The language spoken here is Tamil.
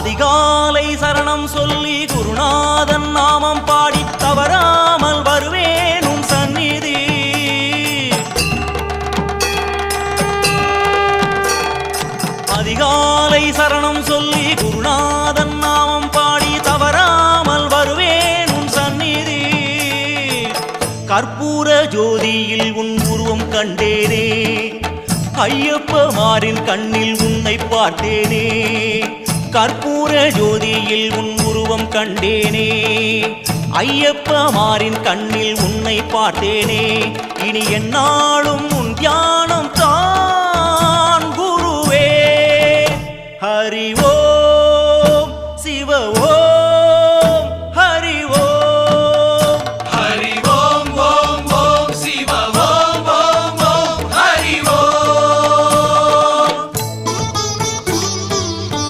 அதிகாலை சரணம் சொல்லி குருநாதன் நாமம் பாடி தவறாமல் வருவேனும் சந்நிதி. அதிகாலை சரணம் சொல்லி குருநாதன் நாமம் பாடி தவறாமல் வருவேனும் சந்நிதி. கற்பூர ஜோதியில் உன் உருவம் கண்டேனே ஐயப்பமாரின் கண்ணில் உன்னை பார்த்தேனே கற்பூர ஜோதியில் உன் உருவம் கண்டேனே. ஐயப்பமாரின் கண்ணில் உன்னை பார்த்தேனே. இனி என்னாலும் உன் தியானம் தான் குருவே. ஹரி சிவவோ